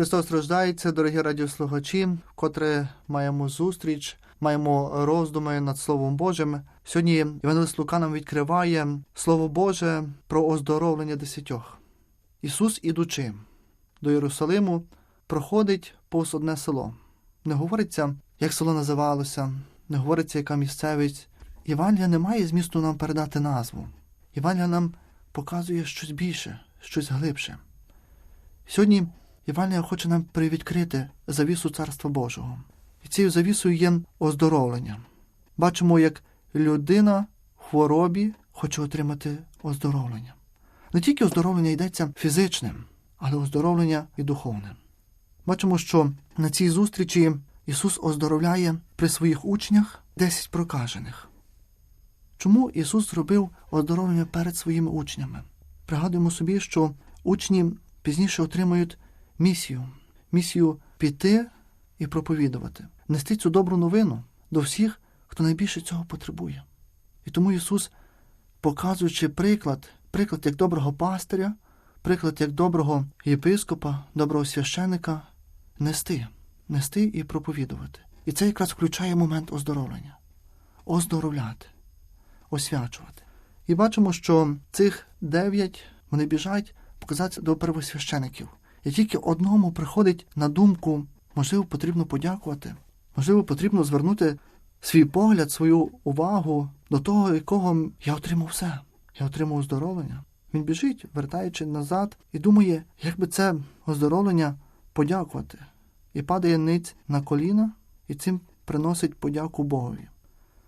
Христос рождається, дорогі радіослухачі, вкотре маємо зустріч, маємо роздуми над Словом Божим. Сьогодні Євангелист Лука нам відкриває Слово Боже про оздоровлення десятьох. Ісус, ідучи до Єрусалиму, проходить повз одне село. Не говориться, як село називалося, не говориться, яка місцевість. Євангелія не має змісту нам передати назву. Євангелія нам показує щось більше, щось глибше. Сьогодні Євангелія хоче нам привідкрити завісу Царства Божого. І цією завісою є оздоровлення. Бачимо, як людина в хворобі хоче отримати оздоровлення. Не тільки оздоровлення йдеться фізичним, але оздоровлення і духовним. Бачимо, що на цій зустрічі Ісус оздоровляє при своїх учнях 10 прокажених. Чому Ісус зробив оздоровлення перед своїми учнями? Пригадуємо собі, що учні пізніше отримають місію місію піти і проповідувати, нести цю добру новину до всіх, хто найбільше цього потребує. І тому Ісус, показуючи приклад, приклад як доброго пастиря, приклад як доброго єпископа, доброго священика, нести, нести і проповідувати. І це якраз включає момент оздоровлення, оздоровляти, освячувати. І бачимо, що цих дев'ять вони біжать показати до первосвящеників. І тільки одному приходить на думку, можливо, потрібно подякувати, можливо, потрібно звернути свій погляд, свою увагу до того, якого я отримав все. Я отримав оздоровлення. Він біжить, вертаючи назад, і думає, як би це оздоровлення подякувати. І падає ниць на коліна, і цим приносить подяку Богові.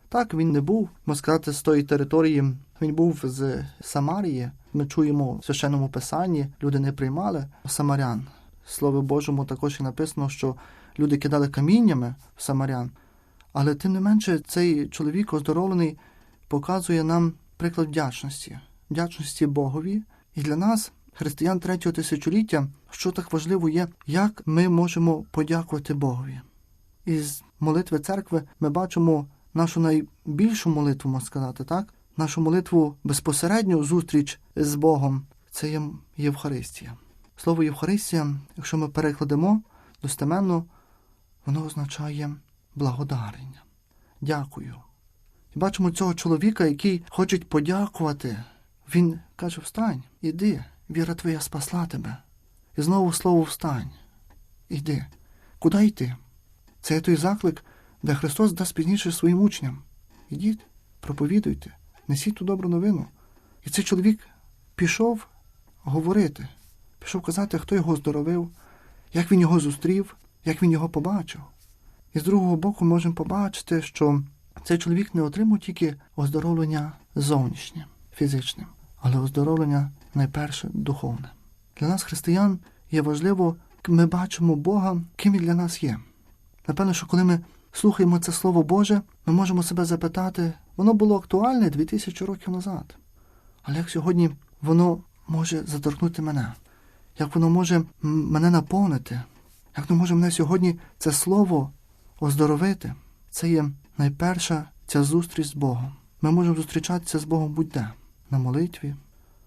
Так, він не був, можна сказати, з тої території, він був з Самарії. Ми чуємо в священному писанні, люди не приймали самарян. Слово Божому також і написано, що люди кидали каміннями в самарян. Але тим не менше, цей чоловік оздоровлений показує нам приклад вдячності, вдячності Богові. І для нас, християн третього тисячоліття, що так важливо є, як ми можемо подякувати Богові. Із молитви церкви ми бачимо нашу найбільшу молитву, можна сказати, так? Нашу молитву безпосередню зустріч з Богом це є Євхаристія. Слово Євхаристія, якщо ми перекладемо достеменно, воно означає благодарення. Дякую. І бачимо цього чоловіка, який хоче подякувати. Він каже: Встань, іди, віра твоя спасла тебе. І знову слово встань. Іди. Куди йти? Це є той заклик, де Христос дасть пізніше своїм учням. Ідіть, проповідуйте, несіть ту добру новину. І цей чоловік пішов говорити, пішов казати, хто його здоровив, як він його зустрів, як він його побачив. І з другого боку можемо побачити, що цей чоловік не отримав тільки оздоровлення зовнішнє, фізичним, але оздоровлення найперше духовне. Для нас, християн, є важливо, ми бачимо Бога, ким він для нас є. Напевно, що коли ми слухаємо це Слово Боже, ми можемо себе запитати, воно було актуальне 2000 років назад. Але як сьогодні воно може заторкнути мене? Як воно може мене наповнити? Як воно може мене сьогодні це слово оздоровити? Це є найперша ця зустріч з Богом. Ми можемо зустрічатися з Богом будь-де на молитві,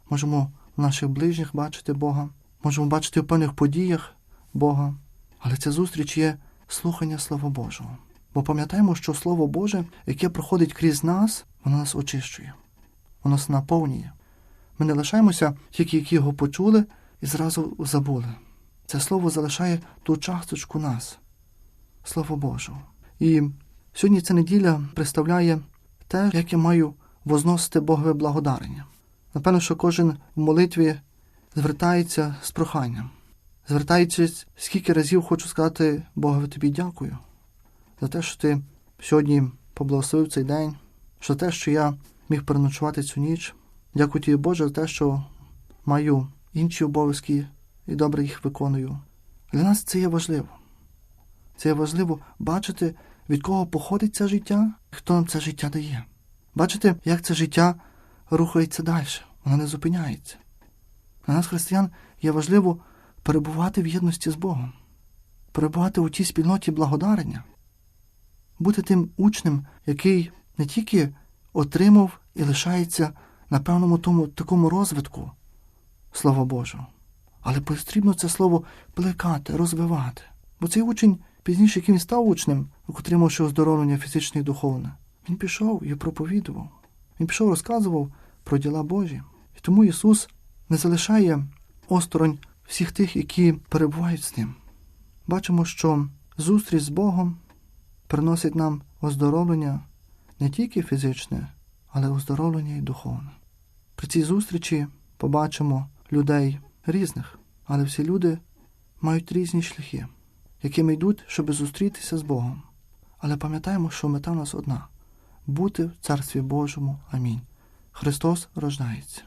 можемо в наших ближніх бачити Бога, можемо бачити в певних подіях Бога. Але ця зустріч є слухання Слова Божого. Бо пам'ятаємо, що Слово Боже, яке проходить крізь нас, воно нас очищує, воно нас наповнює. Ми не лишаємося тільки, які його почули і зразу забули. Це слово залишає ту часточку нас, Слово Божого. І сьогодні ця неділя представляє те, як я маю возносити Богове благодарення. Напевно, що кожен в молитві звертається з проханням. Звертається, скільки разів хочу сказати Богові тобі дякую за те, що ти сьогодні поблагословив цей день, за те, що я міг переночувати цю ніч. Дякую тобі, Боже, за те, що маю інші обов'язки і добре їх виконую. Для нас це є важливо. Це є важливо бачити, від кого походить це життя, хто нам це життя дає. Бачити, як це життя рухається далі, воно не зупиняється. Для нас, християн, є важливо перебувати в єдності з Богом, перебувати у тій спільноті благодарення, бути тим учнем, який не тільки отримав і лишається на певному тому такому розвитку Слова Божого, Але потрібно це слово плекати, розвивати. Бо цей учень, пізніше, яким став учнем, отримавши оздоровлення фізичне і духовне, він пішов і проповідував. Він пішов, розказував про діла Божі. І тому Ісус не залишає осторонь всіх тих, які перебувають з ним. Бачимо, що зустріч з Богом приносить нам оздоровлення не тільки фізичне, але оздоровлення і духовне. При цій зустрічі побачимо людей різних, але всі люди мають різні шляхи, якими йдуть, щоб зустрітися з Богом. Але пам'ятаємо, що мета в нас одна бути в Царстві Божому. Амінь. Христос рождається.